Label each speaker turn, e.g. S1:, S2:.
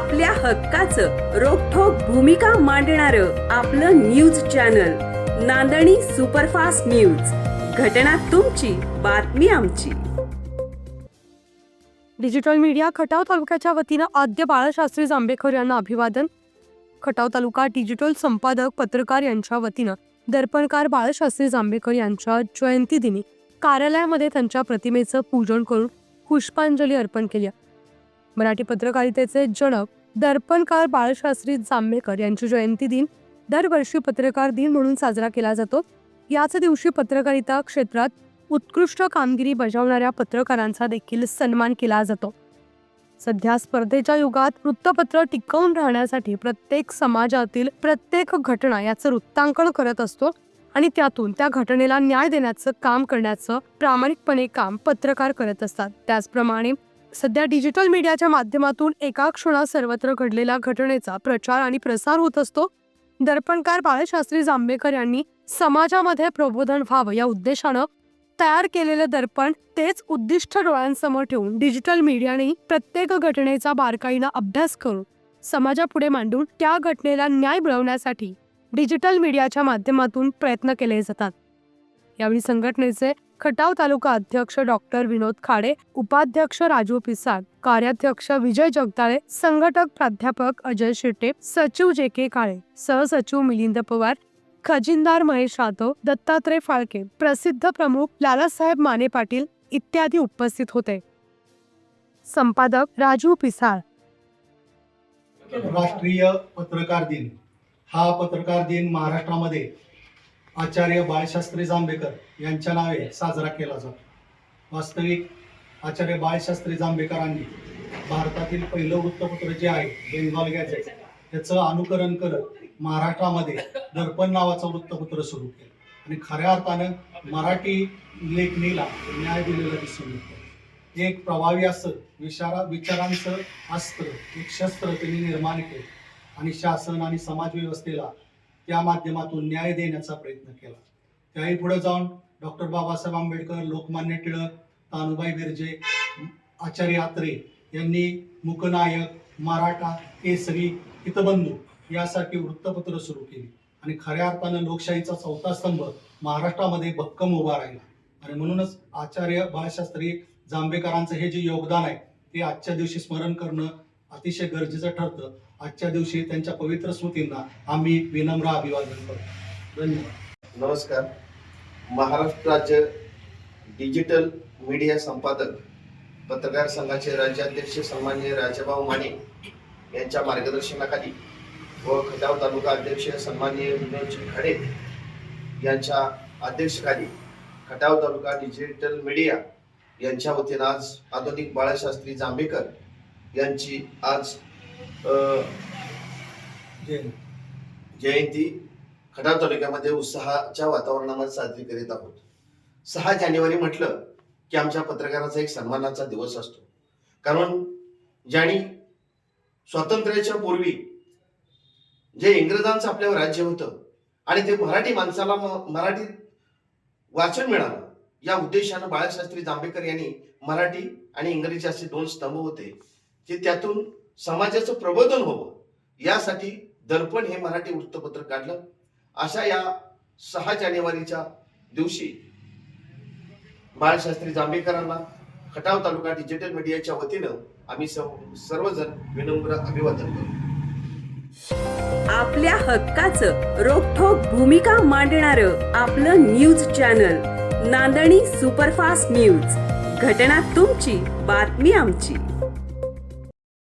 S1: आपल्या हक्काचं रोखोक भूमिका मांडणार आपलं न्यूज चॅनल नांदणी सुपरफास्ट न्यूज. घटना तुमची बातमी आमची.
S2: डिजिटल मीडिया खटाव तालुक्याच्या वतीनं आद्य बाळशास्त्री जांभेकर यांना अभिवादन. खटाव तालुका डिजिटल संपादक पत्रकार यांच्या वतीनं दर्पणकार बाळशास्त्री जांभेकर यांच्या जयंतीदिनी कार्यालयामध्ये त्यांच्या प्रतिमेचं पूजन करून पुष्पांजली अर्पण केली. मराठी पत्रकारितेचे जनक दर्पणकार बाळशास्त्री जांभेकर यांची जयंती दिन दरवर्षी पत्रकार दिन म्हणून साजरा केला जातो. याच दिवशी पत्रकारिता क्षेत्रात उत्कृष्ट कामगिरी बजावणाऱ्या पत्रकारांचा देखील सन्मान केला जातो. सध्या स्पर्धेच्या युगात वृत्तपत्र टिकवून राहण्यासाठी प्रत्येक समाजातील प्रत्येक घटना याचं वृत्तांकन करत असतो आणि त्यातून त्या घटनेला न्याय देण्याचं काम करण्याचं प्रामाणिकपणे काम पत्रकार करत असतात. त्याचप्रमाणे सध्या डिजिटल मीडियाच्या माध्यमातून एका क्षणात सर्वत्र घडलेल्या घटनेचा प्रचार आणि प्रसार होत असतो. दर्पणकार बाळशास्त्री जांभेकर यांनी समाजामध्ये प्रबोधन व्हावं या उद्देशानं तयार केलेलं दर्पण तेच उद्दिष्ट डोळ्यांसमोर ठेवून डिजिटल मीडियाने प्रत्येक घटनेचा बारकाईनं अभ्यास करून समाजापुढे मांडून त्या घटनेला न्याय मिळवण्यासाठी डिजिटल मीडियाच्या माध्यमातून प्रयत्न केले जातात. यावेळी संघटनेचे खटाव तालुका अध्यक्ष डॉक्टर विनोद खाडे उपाध्यक्ष राजू पिसाळ कार्याध्यक्ष विजय जगदाळे संघटक प्राध्यापक अजय शिर्टे सचिव जे के काळे सहसचिव मिलिंद पवार खजिनदार महेश जाधव दत्तात्रय फाळके प्रसिद्ध प्रमुख लालासाहेब माने पाटील इत्यादी उपस्थित होते. संपादक राजू पिसाळ.
S3: राष्ट्रीय पत्रकार दिन. हा पत्रकार दिन महाराष्ट्रामध्ये आचार्य बाळशास्त्री जांभेकर यांच्या नावे साजरा केला जातो. वास्तविक आचार्य बाळशास्त्री जांभेकरांनी भारतातील पहिलं वृत्तपत्र जे आहे बेंगॉल गॅझेट त्याचं अनुकरण करत महाराष्ट्रामध्ये दर्पण नावाचं वृत्तपत्र सुरू केलं. आणि खऱ्या अर्थानं मराठी लेखणीला न्याय दिलेला दिसून येतो. एक प्रभावी असं विचारा विचारांचं अस्त्र एक शस्त्र त्यांनी निर्माण केलं. आणि शासन आणि समाज व्यवस्थेला त्या माध्यमातून न्याय देण्याचा प्रयत्न केला. त्याही पुढे जाऊन डॉक्टर बाबासाहेब आंबेडकर लोकमान्य टिळक तानुबाई बिर्जे आचार्य आत्रे यांनी मुकनायक मराठा केसरी हितबंधू यासारखी वृत्तपत्र सुरू केली. आणि खऱ्या अर्थानं लोकशाहीचा चौथा स्तंभ महाराष्ट्रामध्ये भक्कम उभा राहिला. आणि म्हणूनच आचार्य बाळशास्त्री जांभेकरांचं हे जे योगदान आहे ते आजच्या दिवशी स्मरण करणं अतिशय गरजेचं ठरतं. आजच्या दिवशी त्यांच्या पवित्र स्मृतींना आम्ही विनम्र अभिवादन करतो. धन्यवाद.
S4: नमस्कार. महाराष्ट्र राज्य डिजिटल मीडिया संपादक पत्रकार संघाचे राज्याध्यक्ष सन्मान्य राजाभाऊ माने यांच्या मार्गदर्शनाखाली व खटाव तालुका अध्यक्ष सन्मान्य विनोदजी खडे यांच्या अध्यक्षखाली खटाव तालुका डिजिटल मीडिया यांच्या वतीनं आज आधुनिक बाळशास्त्री जांभेकर यांची आज जयंती खटाव तालुक्यामध्ये उत्साहाच्या वातावरणामध्ये साजरी करीत आहोत. सहा जानेवारी म्हटलं की आमच्या पत्रकाराचा एक सन्मानाचा दिवस असतो. कारण ज्यांनी स्वातंत्र्याच्या पूर्वी जे इंग्रजांचं आपल्यावर राज्य होतं आणि ते मराठी माणसाला मराठी मराठीत वाचन मिळावं या उद्देशानं बाळाशास्त्री जांभेकर यांनी मराठी आणि इंग्रजी असे दोन स्तंभ होते की त्यातून समाजाचं प्रबोधन व्हावं. यासाठी दर्पण हे मराठी वृत्तपत्र काढलं. अशा या सहा जानेवारीच्या दिवशी बाळशास्त्री जांभेकरांना खटाव तालुका डिजिटल मीडियाच्या वतीनं आम्ही सर्वजण विनम्र अभिवादन करतो.
S1: आपल्या हक्काचं रोखोक भूमिका मांडणार आपलं न्यूज चॅनल नांदणी सुपरफास्ट न्यूज. घटना तुमची बातमी आमची.